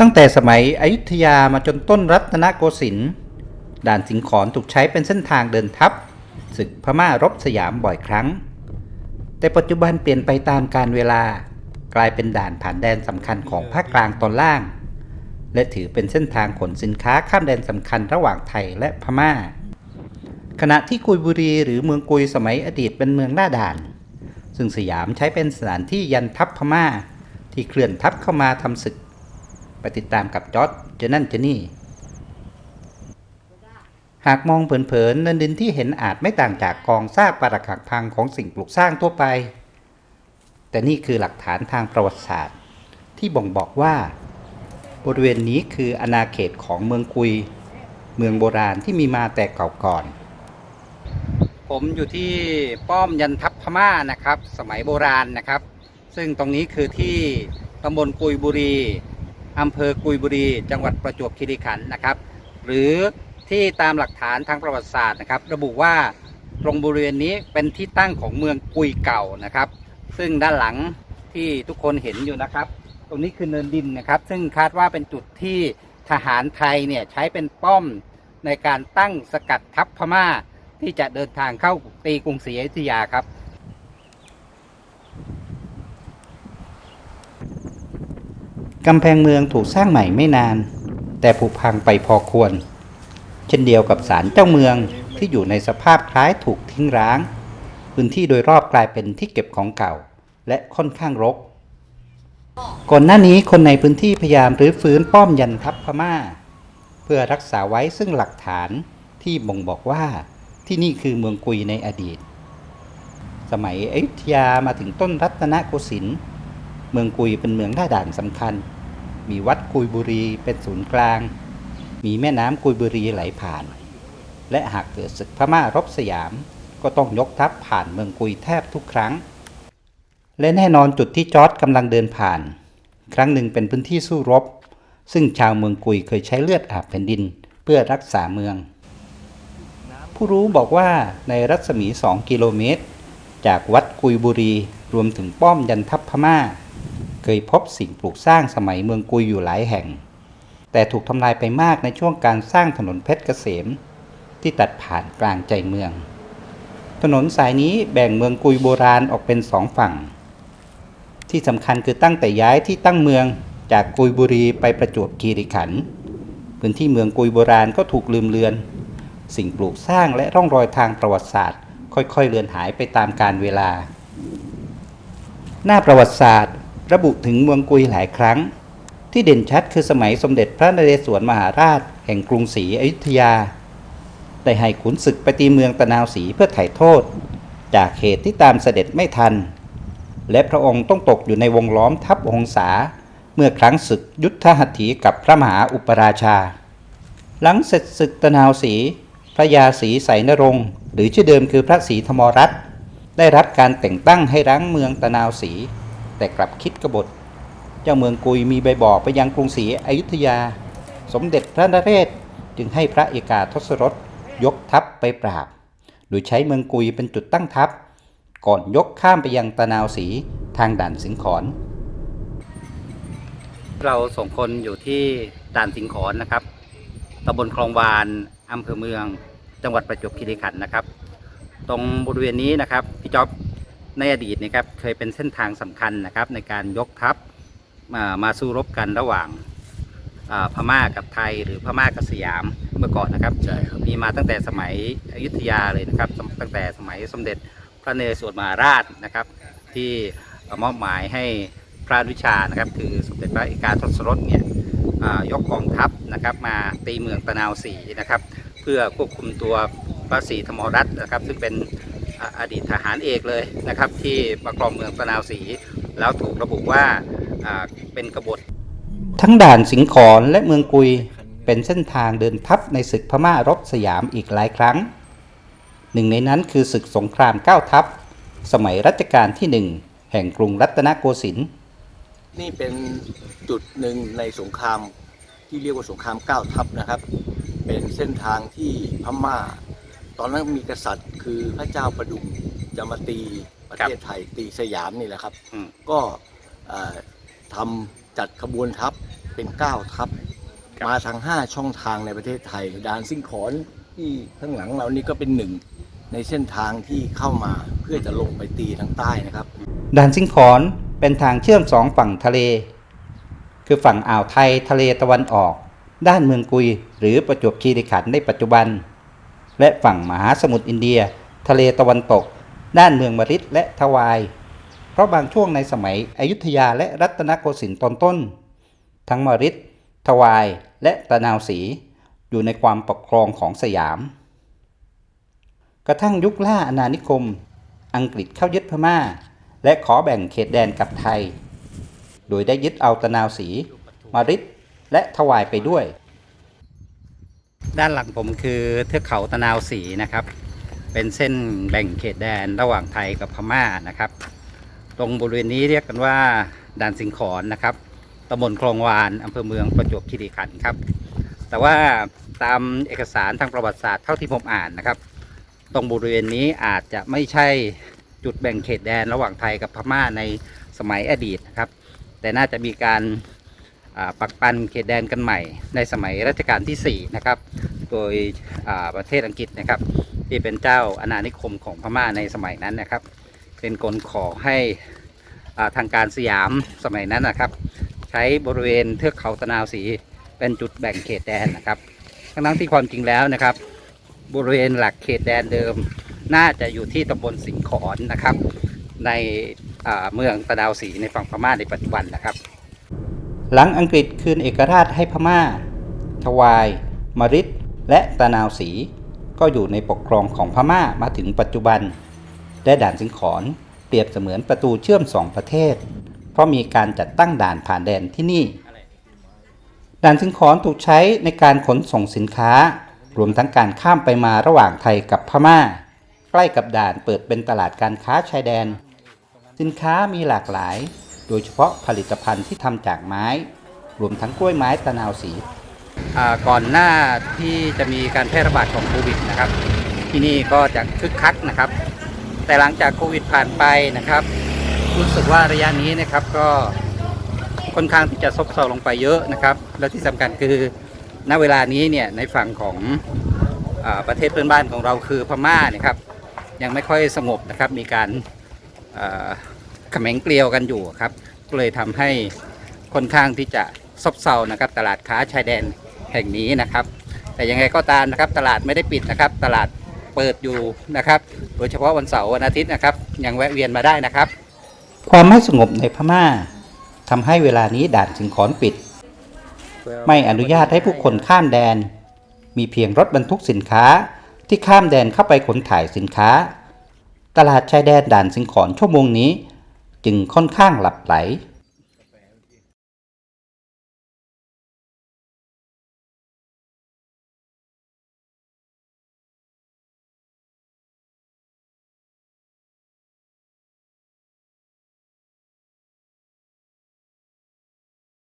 ตั้งแต่สมัยอยุธยามาจนต้นรัตนโกสินทร์ด่านสิงขอนถูกใช้เป็นเส้นทางเดินทัพศึกพม่ารบสยามบ่อยครั้ง แต่ปัจจุบันเปลี่ยนไปตามการเวลากลายเป็นด่านผ่านแดนสำคัญของภาคกลางตอนล่าง และถือเป็นเส้นทางขนสินค้าข้ามแดนสำคัญระหว่างไทยและพม่า ขณะที่กุยบุรีหรือเมืองกุยสมัยอดีตเป็นเมืองหน้าด่าน ซึ่งสยามใช้เป็นสถานที่ยันทัพพม่าที่เคลื่อนทัพเข้ามาทำศึก ไปติดตามกับจอร์ดเจอนั่นเจอนี่ หากมองเผินๆเนินดินที่เห็นอาจไม่ต่างจากกองซากปรักหักพังของสิ่งปลูกสร้างทั่วไป แต่นี่คือหลักฐานทางประวัติศาสตร์ ที่บ่งบอกว่าบริเวณนี้คืออาณาเขตของเมืองกุย เมืองโบราณที่มีมาแต่เก่าก่อน ผมอยู่ที่ป้อมยันทัพพม่านะครับ สมัยโบราณนะครับ ซึ่งตรงนี้คือที่ตำบลกุยบุรี อำเภอกุยบุรี จังหวัดประจวบคีรีขันธ์นะครับ หรือที่ตามหลักฐานทางประวัติศาสตร์นะครับ ระบุว่าตรงบริเวณนี้เป็นที่ตั้งของเมืองกุยเก่านะครับ ซึ่งด้านหลังที่ทุกคนเห็นอยู่นะครับ ตรงนี้คือเนินดินนะครับ ซึ่งคาดว่าเป็นจุดที่ทหารไทยเนี่ยใช้เป็นป้อมในการตั้งสกัดทัพพม่า ที่จะเดินทางเข้าตีกรุงศรีอยุธยาครับ กำแพงเมืองถูกสร้างใหม่ไม่นาน แต่ผุพังไปพอควร เช่นเดียวกับศาลเจ้าเมืองที่อยู่ในสภาพคล้ายถูกทิ้งร้าง พื้นที่โดยรอบกลายเป็นที่เก็บของเก่า และค่อนข้างรก ก่อนหน้านี้คนในพื้นที่พยายามรื้อฟื้นป้อมยันทัพพม่า เพื่อรักษาไว้ซึ่งหลักฐานที่บ่งบอกว่าที่นี่คือเมืองกุยในอดีต สมัยอยุธยามาถึงต้นรัตนโกสินทร์ เมืองกุยเป็นเมืองหน้าด่านสำคัญ มีวัดกุยบุรีเป็นศูนย์กลาง มีแม่น้ำกุยบุรีไหลผ่าน และหากเกิดศึกพม่ารบสยาม ก็ต้องยกทัพผ่านเมืองกุยแทบทุกครั้ง และแน่นอนจุดที่จอร์ดกำลังเดินผ่าน ครั้งหนึ่งเป็นพื้นที่สู้รบ ซึ่งชาวเมืองกุยเคยใช้เลือดอาบแผ่นดินเพื่อรักษาเมือง ผู้รู้บอกว่าในรัศมี 2 กิโลเมตร จากวัดกุยบุรีรวมถึงป้อมยันทัพพม่า เคยพบสิ่งปลูกสร้างสมัยเมืองกุยอยู่หลายแห่ง แต่ถูกทำลายไปมากในช่วงการสร้างถนนเพชรเกษม ที่ตัดผ่านกลางใจเมือง ถนนสายนี้แบ่งเมืองกุยโบราณออกเป็นสองฝั่ง ที่สำคัญคือตั้งแต่ย้ายที่ตั้งเมืองจากกุยบุรีไปประจวบคีรีขันธ์พื้นที่เมืองกุยโบราณก็ถูกลืมเลือน สิ่งปลูกสร้างและร่องรอยทางประวัติศาสตร์ ค่อยๆเลือนหายไปตามกาลเวลา หน้าประวัติศาสตร์ ระบุถึงเมืองกุยหลายครั้ง ที่เด่นชัดคือสมัยสมเด็จพระนเรศวรมหาราช แห่งกรุงศรีอยุธยา ได้ให้ขุนศึกไปตีเมืองตะนาวศรีเพื่อไถ่โทษ จากเหตุที่ตามเสด็จไม่ทัน และพระองค์ต้องตกอยู่ในวงล้อมทัพองศา เมื่อครั้งศึกยุทธหัตถีกับพระมหาอุปราชา หลังเสร็จศึกตะนาวศรีพระยาศรีไสนรงหรือชื่อเดิมคือพระศรีธรรมรัตน์ได้รับการแต่งตั้งให้รั้งเมืองตะนาวศรี แต่กลับคิดกบฏ เจ้าเมืองกุยมีใบบอกไปยังกรุงศรีอยุธยา สมเด็จพระนเรศจึงให้พระเอกาทศรถยกทัพไปปราบ โดยใช้เมืองกุยเป็นจุดตั้งทัพ ก่อนยกข้ามไปยังตะนาวศรีทางด่านสิงขอนเราส่งคนอยู่ที่ด่านสิงขอนนะครับตำบลคลองวานอำเภอเมือง จังหวัดประจวบคีรีขันธ์นะครับ ตรงบริเวณนี้นะครับพี่จ๊อบ ในอดีตนะครับเคยเป็นเส้นทางสำคัญนะครับในการยกทัพมามาสู้รบกันระหว่างอ่าพม่ากับไทยหรือพม่ากับสยามเมื่อก่อนนะครับใช่ครับมีมาตั้งแต่สมัยอยุธยาเลยนะครับสมตั้งแต่สมัยสมเด็จพระนเรศวรมหาราชนะครับ ที่มอบหมายให้พระวิชานะครับ คือสมเด็จพระเอกาทศรถเนี่ยอ่ายกกองทัพนะครับมาตีเมืองตะนาวศรีนะครับ เพื่อควบคุมตัวพระศรีธรรมรัตน์นะครับ ซึ่งเป็น อดีตทหารเอกเลยนะครับ ที่มาครองเมืองตะนาวศรีแล้วถูกระบุว่าอ่าเป็นกบฏ ทั้งด่านสิงขอนและเมืองกุยเป็นเส้นทางเดินทัพในศึกพม่ารบสยามอีกหลายครั้ง หนึ่งในนั้นคือศึกสงครามเก้าทัพ สมัยรัชกาลที่หนึ่งแห่งกรุงรัตนโกสินทร์นี่เป็นจุดหนึ่งในสงครามที่เรียกว่าสงครามเก้าทัพนะครับ เป็นเส้นทางที่พม่า ตอนนั้นมีกษัตริย์คือพระเจ้าประดุงจะมาตีประเทศไทยตีสยามนี่แหละครับ อืม ก็เอ่อทำจัดขบวนทัพเป็น9ทัพมาทาง 5 ช่องทางในประเทศไทยด่านซิงขอนที่ข้างหลังเรานี่ก็เป็นหนึ่งในเส้นทางที่เข้ามาเพื่อจะลงไปตีทางใต้นะครับ ด่านสิงขอนเป็นทางเชื่อมสองฝั่งทะเล คือฝั่งอ่าวไทยทะเลตะวันออก ด้านเมืองกุย หรือประจวบคีรีขันธ์ในปัจจุบัน และฝั่งมหาสมุทรอินเดีย ทะเลตะวันตก ด้านเมืองมริดและทวาย เพราะบางช่วงในสมัยอยุธยาและรัตนโกสินทร์ตอนต้น ทั้งมริดทวายและตะนาวศรีอยู่ในความปกครองของสยาม กระทั่งยุคล่าอาณานิคม อังกฤษเข้ายึดพม่า และขอแบ่งเขตแดนกับไทย โดยได้ยึดเอาตะนาวศรีมริดและถวายไปด้วย ด้านหลังผมคือเทือกเขาตะนาวศรีนะครับ เป็นเส้นแบ่งเขตแดนระหว่างไทยกับพม่านะครับ ตรงบริเวณนี้เรียกกันว่าด่านสิงขอนนะครับตำบลคลองวานอำเภอเมืองประจวบคีรีขันธ์ครับ แต่ว่าตามเอกสารทางประวัติศาสตร์เท่าที่ผมอ่านนะครับ ตรงบริเวณนี้อาจจะไม่ใช่จุดแบ่งเขตแดนระหว่างไทยกับพม่าในสมัยอดีตนะครับ แต่น่าจะมีการ ปักปันเขตแดนกันใหม่ในสมัยรัชกาลที่ 4 นะครับ โดยประเทศอังกฤษนะครับ ที่เป็นเจ้าอาณานิคมของพม่าในสมัยนั้นนะครับ เป็นกลขอให้ทางการสยามสมัยนั้นนะครับ ใช้บริเวณเทือกเขาตะนาวศรีเป็นจุดแบ่งเขตแดนนะครับ ทั้งนั้นที่ความจริงแล้วนะครับ บริเวณหลักเขตแดนเดิม น่าจะอยู่ที่ตำบลสิงขอนนะครับ ในเมืองตะนาวศรีในฝั่งพม่าในปัจจุบันนะครับ หลังอังกฤษคืนเอกราชให้พม่า ทวาย มริดและตะนาวศรีก็อยู่ในปกครองของพม่ามาถึงปัจจุบัน และด่านสิงขอนเปรียบเสมือนประตูเชื่อมสองประเทศ เพราะมีการจัดตั้งด่านผ่านแดนที่นี่ ด่านสิงขอนถูกใช้ในการขนส่งสินค้า รวมทั้งการข้ามไปมาระหว่างไทยกับพม่า ใกล้กับด่านเปิดเป็นตลาดการค้าชายแดน สินค้ามีหลากหลาย โดยเฉพาะผลิตภัณฑ์ที่ทำจากไม้ รวมทั้งกล้วยไม้ตะนาวสี ก่อนหน้าที่จะมีการแพร่ระบาดของโควิดนะครับ ที่นี่ก็จะคึกคักนะครับ แต่หลังจากโควิดผ่านไปนะครับ รู้สึกว่าระยะนี้นะครับก็ค่อนข้างที่จะซบเซาลงไปเยอะนะครับ และที่สำคัญคือณเวลานี้เนี่ยในฝั่งของอประเทศเพื่อนบ้านของเราคือพม่าเนี่ยครับ ยังไม่ค่อยสงบนะครับมีการ ขม็งเกลียวกันอยู่ครับ ก็เลยทำให้ค่อนข้างที่จะซบเซานะครับ ตลาดค้าชายแดนแห่งนี้นะครับ แต่ยังไงก็ตามนะครับ ตลาดไม่ได้ปิดนะครับ ตลาดเปิดอยู่นะครับ โดยเฉพาะวันเสาร์วันอาทิตย์นะครับ ยังแวะเวียนมาได้นะครับ ความไม่สงบในพม่าทำให้เวลานี้ด่านสิงขอนปิด ไม่อนุญาตให้ผู้คนข้ามแดน มีเพียงรถบรรทุกสินค้าที่ข้ามแดนเข้าไปขนถ่ายสินค้า ตลาดชายแดนด่านสิงขอนชั่วโมงนี้ จึงค่อนข้างหลับไหล